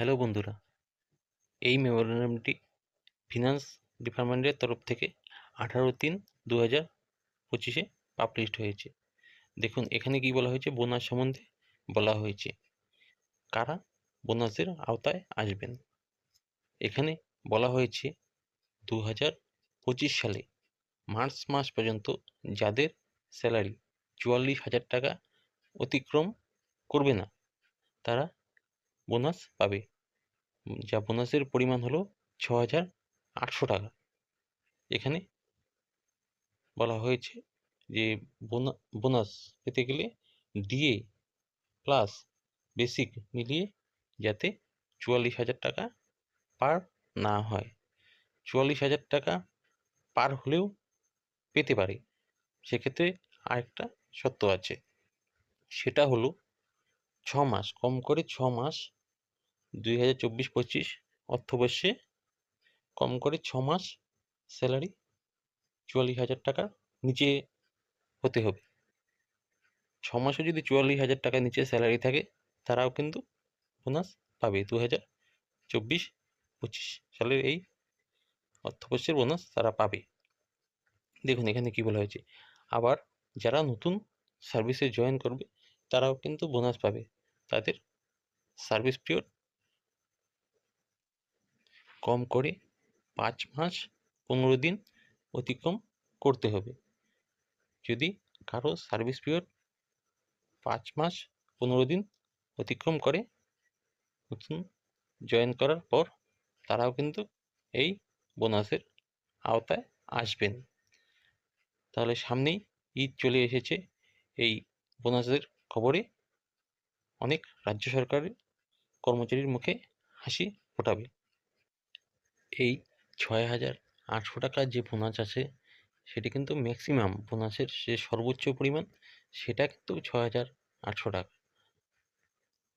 Hello বন্ধুরা, এই মেমোরেন্ডামটি finance ডিপার্টমেন্টের তরফ থেকে আঠারো তিন দু হাজার পঁচিশে পাবলিশড হয়েছে। দেখুন, এখানে কি বলা হয়েছে? বোনাস সম্বন্ধে বলা হয়েছে। কারা বোনাসের আওতায় আসবেন? এখানে বলা হয়েছে, দু হাজার পঁচিশ সালে মার্চ মাস পর্যন্ত যাদের স্যালারি চুয়াল্লিশ হাজার টাকা অতিক্রম করবে না, তারা বোনাস পাবে। যা বোনাসের পরিমাণ হলো ছ হাজার আটশো টাকা। এখানে বলা হয়েছে যে বোনা, বোনাস পেতে গেলে ডিএ প্লাস বেসিক মিলিয়ে যাতে চুয়াল্লিশ হাজার টাকা পার না হয়। চুয়াল্লিশ হাজার টাকা পার হলেও পেতে পারে। সেক্ষেত্রে আরেকটা শর্ত আছে। সেটা হলো ছ মাস, কম করে ছ মাস দুই হাজার চব্বিশ পঁচিশ অর্থবর্ষে কম করে ছ মাস স্যালারি চুয়াল্লিশ হাজার টাকার নিচে হতে হবে। ছ মাসে যদি চুয়াল্লিশ হাজার টাকার নিচে স্যালারি থাকে, তারাও কিন্তু বোনাস পাবে দু হাজার চব্বিশ পঁচিশ সালের এই অর্থবর্ষের বোনাস তারা পাবে। দেখুন এখানে কি বলা হয়েছে। আবার যারা নতুন সার্ভিসে জয়েন করবে, তারাও কিন্তু বোনাস পাবে। তাদের সার্ভিস পিরিয়ড কম করে পাঁচ মাস পনেরো দিন অতিক্রম করতে হবে। যদি কারও সার্ভিস পিরিয়ড পাঁচ মাস পনেরো দিন অতিক্রম করে, নতুন জয়েন করার পর তারাও কিন্তু এই বোনাসের আওতায় আসবেন। তাহলে সামনেই ঈদ চলে এসেছে। এই বোনাসের খবরে অনেক রাজ্য সরকারের কর্মচারীর মুখে হাসি ফোটাবে। এই ছয় হাজার আটশো টাকার যে বোনাস আছে, সেটি কিন্তু ম্যাক্সিমাম বোনাসের যে সর্বোচ্চ পরিমাণ, সেটা কিন্তু ছ হাজার আটশো টাকা।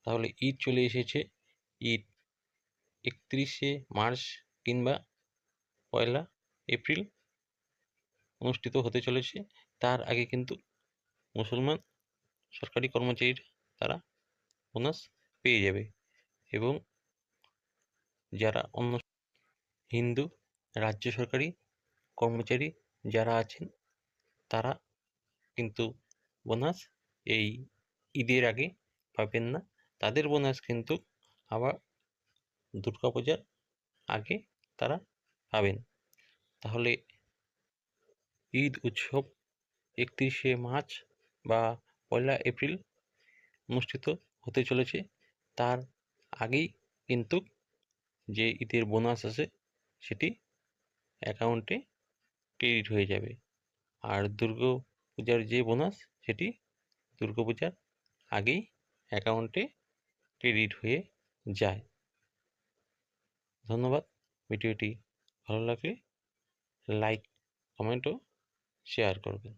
তাহলে ঈদ চলে এসেছে। ঈদ একত্রিশে মার্চ কিংবা পয়লা এপ্রিল অনুষ্ঠিত হতে চলেছে। তার আগে কিন্তু মুসলমান সরকারি কর্মচারীরা তারা বোনাস পেয়ে যাবে এবং যারা অন্য হিন্দু, রাজ্য সরকারি কর্মচারী যারা আছেন, তারা কিন্তু বোনাস এই ঈদের আগে পাবেন না। তাদের বোনাস কিন্তু আবার দুর্গা পূজার আগে তারা পাবেন। তাহলে ঈদ উৎসব একত্রিশে মার্চ বা পয়লা এপ্রিল অনুষ্ঠিত হতে চলেছে। তার আগেই কিন্তু যে ঈদের বোনাস আছে সেটি অ্যাকাউন্টে ক্রেডিট হয়ে যাবে। আর দুর্গা পূজার যে বোনাস, সেটি দুর্গা পূজার আগেই অ্যাকাউন্টে ক্রেডিট হয়ে যায়। ধন্যবাদ। ভিডিওটি ভালো লাগলে লাইক কমেন্টও শেয়ার করবেন।